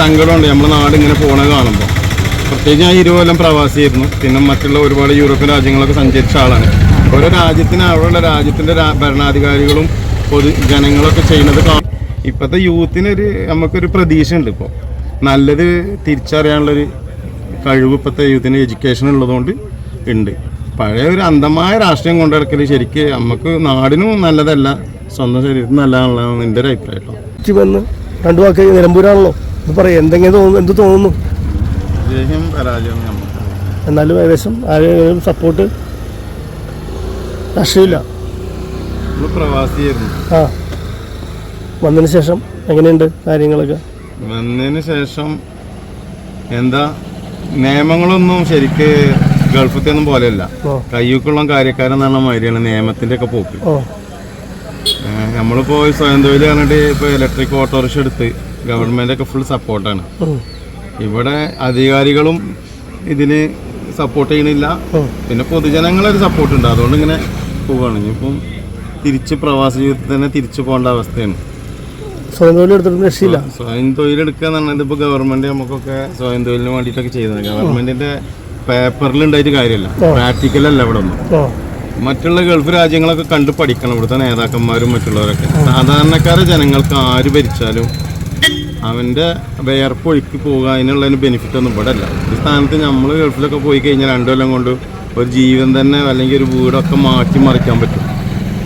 സങ്കടമുണ്ട്. നമ്മുടെ നാട് ഇങ്ങനെ പോണത് കാണുമ്പോൾ പ്രത്യേകിച്ച് ഞാൻ പ്രവാസി പ്രവാസിയായിരുന്നു. പിന്നെ മറ്റുള്ള ഒരുപാട് യൂറോപ്യൻ രാജ്യങ്ങളൊക്കെ സഞ്ചരിച്ച ആളാണ്. ഓരോ രാജ്യത്തിന് അവിടെയുള്ള രാജ്യത്തിന്റെ ഭരണാധികാരികളും പൊതു ജനങ്ങളൊക്കെ ചെയ്യുന്നത് കാണും ഇപ്പോഴത്തെ യൂത്തിനൊരു നമുക്കൊരു പ്രതീക്ഷ ഉണ്ട് ഇപ്പോൾ നല്ലത് തിരിച്ചറിയാനുള്ളൊരു കഴിവ് ഇപ്പോഴത്തെ യൂത്തിന് എഡ്യൂക്കേഷൻ ഉള്ളതുകൊണ്ട് ഉണ്ട്. പഴയ ഒരു അന്ധമായ രാഷ്ട്രീയം കൊണ്ടുനടക്കൽ ശരിക്ക് നമുക്ക് നാടിനും നല്ലതല്ല സ്വന്തം ശരീരത്തിന് നല്ലതാണെന്നാണ് എന്റെ ഒരു അഭിപ്രായം രണ്ടു വാക്ക് നിലമ്പൂരാണല്ലോ. ഇത് പറയാം എന്തെങ്കിലും തോന്നുന്നു എന്ത് തോന്നുന്നു? ജയം പരാജയം നമുക്ക് എന്നാലും ഏകദേശം ആരെയും സപ്പോർട്ട് പ്രവാസിയായിരുന്നു. ആ. വന്നതിന് ശേഷം എങ്ങനെയുണ്ട് കാര്യങ്ങളൊക്കെ? വന്നതിന് ശേഷം എന്താ നിയമങ്ങളൊന്നും ശരിക്ക് ഗൾഫത്തെ ഒന്നും പോലെയല്ല. ഓ കയ്യൂക്കുള്ള കാര്യക്കാരൻ പറഞ്ഞ മാതിരിയാണ് നിയമത്തിന്റെ ഒക്കെ പോക്ക്. ഓ നമ്മളിപ്പോ സ്വയം തൊഴിൽ പറഞ്ഞിട്ട് ഇപ്പൊ ഇലക്ട്രിക് ഓട്ടോറിക്ഷ എടുത്ത് ഗവൺമെന്റ് ഒക്കെ ഫുൾ സപ്പോർട്ടാണ് ഇവിടെ അധികാരികളും ഇതിന് സപ്പോർട്ട് ചെയ്യണില്ല. പിന്നെ പൊതുജനങ്ങളൊരു സപ്പോർട്ട് ഉണ്ട്. അതുകൊണ്ട് ഇങ്ങനെ പോവുകയാണ് ഇനിയിപ്പം തിരിച്ച് പ്രവാസ ജീവിതത്തിൽ തന്നെ തിരിച്ചു പോകേണ്ട അവസ്ഥയാണ്. സ്വയം തൊഴിൽ എടുത്തിട്ട് രക്ഷയില്ല. സ്വയം തൊഴിലെടുക്കുക എന്ന് പറഞ്ഞത് ഇപ്പോൾ ഗവൺമെന്റ് നമുക്കൊക്കെ സ്വയം തൊഴിലിന് വേണ്ടിയിട്ടൊക്കെ ചെയ്യുന്നത് ഗവൺമെന്റിന്റെ പേപ്പറിൽ ഉണ്ടായിട്ട് കാര്യമില്ല. പ്രാക്ടിക്കലല്ല ഇവിടെ ഒന്നും. മറ്റുള്ള ഗൾഫ് രാജ്യങ്ങളൊക്കെ കണ്ട് പഠിക്കണം. ഇവിടുത്തെ നേതാക്കന്മാരും മറ്റുള്ളവരൊക്കെ. സാധാരണക്കാരെ ജനങ്ങൾക്ക് ആര് ഭരിച്ചാലും അവന്റെ വിയർപ്പ് ഒഴുക്കി പോകുക അതിനുള്ളതിന് ബെനിഫിറ്റ് ഒന്നും ഇവിടെ അല്ല ഈ സ്ഥാനത്ത് നമ്മൾ ഗൾഫിലൊക്കെ പോയി കഴിഞ്ഞാൽ രണ്ടു കൊല്ലം കൊണ്ട് ഒരു ജീവൻ തന്നെ അല്ലെങ്കിൽ ഒരു വീടൊക്കെ മാറ്റി മറിക്കാൻ പറ്റും.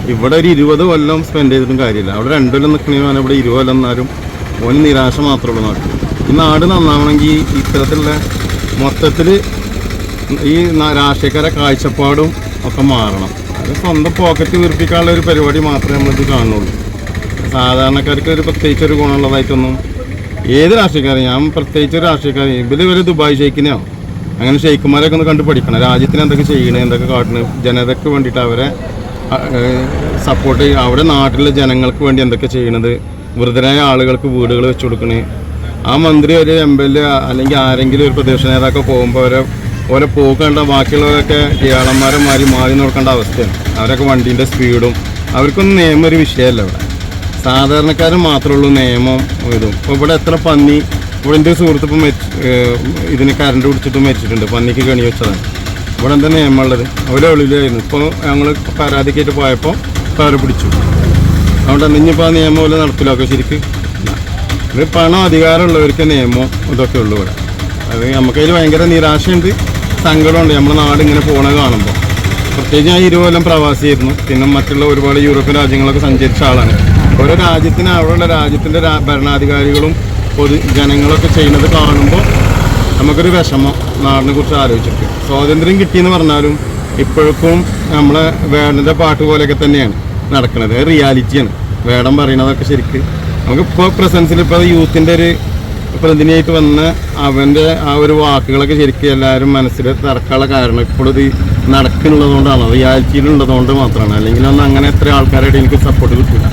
ഇവിടെ ഒരു ഇരുപത് കൊല്ലം സ്പെൻഡ് ചെയ്തിട്ടും കാര്യമില്ല. അവിടെ രണ്ടു കൊല്ലം നിൽക്കണമെങ്കിൽ ഇവിടെ ഇരുപത് കൊല്ലം എന്നാലും ഓന് നിരാശ മാത്രമേ ഉള്ളൂ നാട്ടിൽ ഈ നാട് നന്നാവണമെങ്കിൽ ഇത്തരത്തിലുള്ള മൊത്തത്തിൽ ഈ രാഷ്ട്രീയക്കാരെ കാഴ്ചപ്പാടും ഒക്കെ മാറണം. അത് സ്വന്തം പോക്കറ്റ് വീർപ്പിക്കാനുള്ള ഒരു പരിപാടി മാത്രമേ നമ്മളിത് കാണുള്ളൂ. സാധാരണക്കാർക്ക് ഒരു പ്രത്യേകിച്ച് ഒരു ഗുണമുള്ളതായിട്ടൊന്നും ഏത് രാഷ്ട്രീയക്കാരും ഞാൻ പ്രത്യേകിച്ച് ഒരു രാഷ്ട്രീയക്കാരൻ ഇവർ ഒരു ദുബായ് ഷെയ്ക്കിനെയോ അങ്ങനെ ഷെയ്ക്കുമാരൊക്കെ ഒന്ന് കണ്ട് പഠിക്കണം. രാജ്യത്തിന് എന്തൊക്കെ ചെയ്യണേ എന്തൊക്കെ കാട്ടണേ ജനതയ്ക്ക് വേണ്ടിയിട്ട് അവരെ സപ്പോർട്ട് ചെയ്യുക അവിടെ നാട്ടിലെ ജനങ്ങൾക്ക് വേണ്ടി എന്തൊക്കെ ചെയ്യണത് വൃദ്ധരായ ആളുകൾക്ക് വീടുകൾ വെച്ചു കൊടുക്കണേ. ആ മന്ത്രി ഒരു എം എൽ എ അല്ലെങ്കിൽ ആരെങ്കിലും ഒരു പ്രതിപക്ഷ നേതാക്കൾ പോകുമ്പോൾ അവരെ ഓരോ പോക്കുകളുടെ ബാക്കിയുള്ളവരൊക്കെ ഇയാളന്മാരെ മാറി മാറി നോക്കേണ്ട അവസ്ഥയാണ്. അവരൊക്കെ വണ്ടീന്റെ സ്പീഡും അവർക്കൊന്നും നിയമം ഒരു വിഷയമല്ല ഇവിടെ. സാധാരണക്കാരൻ മാത്രമേ ഉള്ളൂ നിയമം ഇതും. ഇപ്പോൾ ഇവിടെ എത്ര പന്നി ഇവിടെ എന്റെ സുഹൃത്ത് ഇപ്പം മരിച്ചു ഇതിന് കറണ്ട് പിടിച്ചിട്ട് മരിച്ചിട്ടുണ്ട് പന്നിക്ക് കണി വെച്ചതാണ്. ഇവിടെ എന്താ നിയമമുള്ളത് അവർ ഒളിവിലായിരുന്നു ഇപ്പോൾ ഞങ്ങൾ പരാതിക്കായിട്ട് പോയപ്പോൾ അവരെ പിടിച്ചു. അതുകൊണ്ട് ഇനിയിപ്പോൾ ആ നിയമം പോലെ നടപ്പിലാക്കുക ശരിക്ക്? ഇത് പണം അധികാരമുള്ളവർക്ക് നിയമം ഇതൊക്കെ ഉള്ളൂ ഇവിടെ. അത് നമുക്കതിൽ ഭയങ്കര നിരാശയുണ്ട്. സങ്കടമുണ്ട്. നമ്മുടെ നാട് ഇങ്ങനെ പോണ കാണുമ്പോൾ പ്രത്യേകിച്ച് ഞാൻ ഇരുപത് കൊല്ലം പ്രവാസിയായിരുന്നു. പിന്നെ മറ്റുള്ള ഒരുപാട് യൂറോപ്യൻ രാജ്യങ്ങളൊക്കെ സഞ്ചരിച്ച ആളാണ്. ഓരോ രാജ്യത്തിന് അവിടെയുള്ള രാജ്യത്തിന്റെ ഭരണാധികാരികളും പൊതു ജനങ്ങളൊക്കെ ചെയ്യുന്നത് കാണുമ്പോൾ നമുക്കൊരു വിഷമം. നാടിനെ കുറിച്ച് ആലോചിച്ചിട്ട്. സ്വാതന്ത്ര്യം കിട്ടിയെന്ന് പറഞ്ഞാലും ഇപ്പോഴും നമ്മളെ വേടന്റെ പാട്ട് പോലെയൊക്കെ തന്നെയാണ് നടക്കുന്നത് റിയാലിറ്റിയാണ് വേടം പറയണതൊക്കെ ശരിക്ക്. നമുക്ക് നമുക്കിപ്പോൾ പ്രസൻസിൽ ഇപ്പോൾ യൂത്തിന്റെ ഒരു പ്രതിനിധിയായിട്ട് വന്ന അവന്റെ ആ ഒരു വാക്കുകളൊക്കെ ശരിക്കും എല്ലാവരും മനസ്സിൽ തിരക്കാനുള്ള കാരണം ഇപ്പോഴത് നടക്കുന്നുള്ളതുകൊണ്ടാണ്. റിയാലിറ്റിയിലുള്ളതുകൊണ്ട് മാത്രമാണ്. അല്ലെങ്കിൽ ഒന്ന് അങ്ങനെ എത്ര ആൾക്കാരായിട്ട് എനിക്ക് സപ്പോർട്ട് കിട്ടില്ല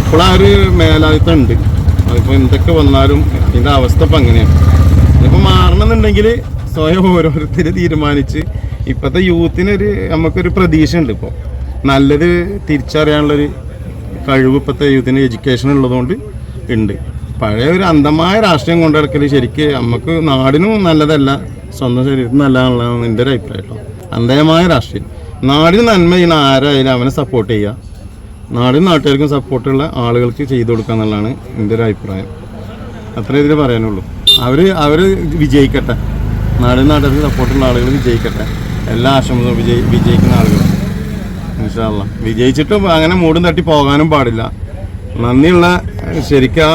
ഇപ്പോൾ ആ ഒരു മേലാളിത്തം ഉണ്ട്. അതിപ്പോൾ എന്തൊക്കെ വന്നാലും ഇതിന്റെ അവസ്ഥ ഇപ്പം അങ്ങനെയാണ്. ഇതിപ്പോൾ മാറണമെന്നുണ്ടെങ്കിൽ സ്വയം ഓരോരുത്തർ തീരുമാനിച്ച് ഇപ്പോഴത്തെ യൂത്തിനൊരു നമുക്കൊരു പ്രതീക്ഷ ഉണ്ട് ഇപ്പോൾ. നല്ലത് തിരിച്ചറിയാനുള്ളൊരു കഴിവ് ഇപ്പോഴത്തെ യൂത്തിന് എഡ്യൂക്കേഷൻ ഉള്ളതുകൊണ്ട് ഉണ്ട്. പഴയ ഒരു അന്ധമായ രാഷ്ട്രീയം കൊണ്ടു നടക്കൽ ശരിക്ക് നമുക്ക് നാടിനും നല്ലതല്ല സ്വന്തം ശരീരത്തിന് നല്ലതാണല്ലോ എന്റെ ഒരു അഭിപ്രായം അന്ധമായ രാഷ്ട്രീയം. നാടിന് നന്മ ചെയ്യുന്ന ആരായാലും അവനെ സപ്പോർട്ട് ചെയ്യുക നാടിനും നാട്ടുകാർക്കും സപ്പോർട്ടുള്ള ആളുകൾക്ക് ചെയ്തു കൊടുക്കുക എന്നുള്ളതാണ് എന്റെ ഒരു അഭിപ്രായം. അത്രേ ഇതിൽ പറയാനുള്ളൂ. അവർ അവർ വിജയിക്കട്ടെ. നാടിനും നാട്ടുകാർക്ക് സപ്പോർട്ടുള്ള ആളുകൾ വിജയിക്കട്ടെ. എല്ലാ ആശംസകളും വിജയി വിജയിക്കുന്ന ആളുകൾ ഇൻഷാല്ല വിജയിച്ചിട്ടും അങ്ങനെ മൂടും തട്ടി പോകാനും പാടില്ല. നന്ദിയുള്ള ശരിക്കും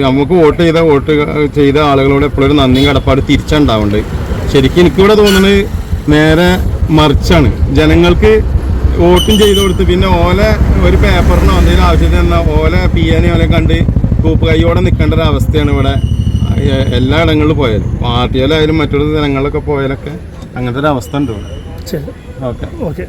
നമുക്ക് വോട്ട് ചെയ്ത വോട്ട് ചെയ്ത ആളുകളോട് എപ്പോഴും നന്ദി നന്ദിയും കടപ്പാട് തിരിച്ചുണ്ടാവുന്നുണ്ട് ശരിക്കും എനിക്കിവിടെ തോന്നുന്നത് നേരെ മറിച്ചാണ്. ജനങ്ങൾക്ക് വോട്ടും ചെയ്ത് കൊടുത്ത് പിന്നെ ഓല ഒരു പേപ്പറിനോ എന്തെങ്കിലും ആവശ്യത്തിന് എന്നാൽ ഓല പി എനെ ഓലെ കണ്ട് കൂപ്പ് കൈയോടെ നിൽക്കേണ്ട ഒരു അവസ്ഥയാണ് ഇവിടെ എല്ലാ ഇടങ്ങളിലും പോയാലും പാർട്ടിയിലായാലും മറ്റുള്ള ജനങ്ങളിലൊക്കെ പോയാലൊക്കെ അങ്ങനത്തെ ഒരു അവസ്ഥ ഉണ്ട് ഇവിടെ. ശരി. ഓക്കെ. ഓക്കെ.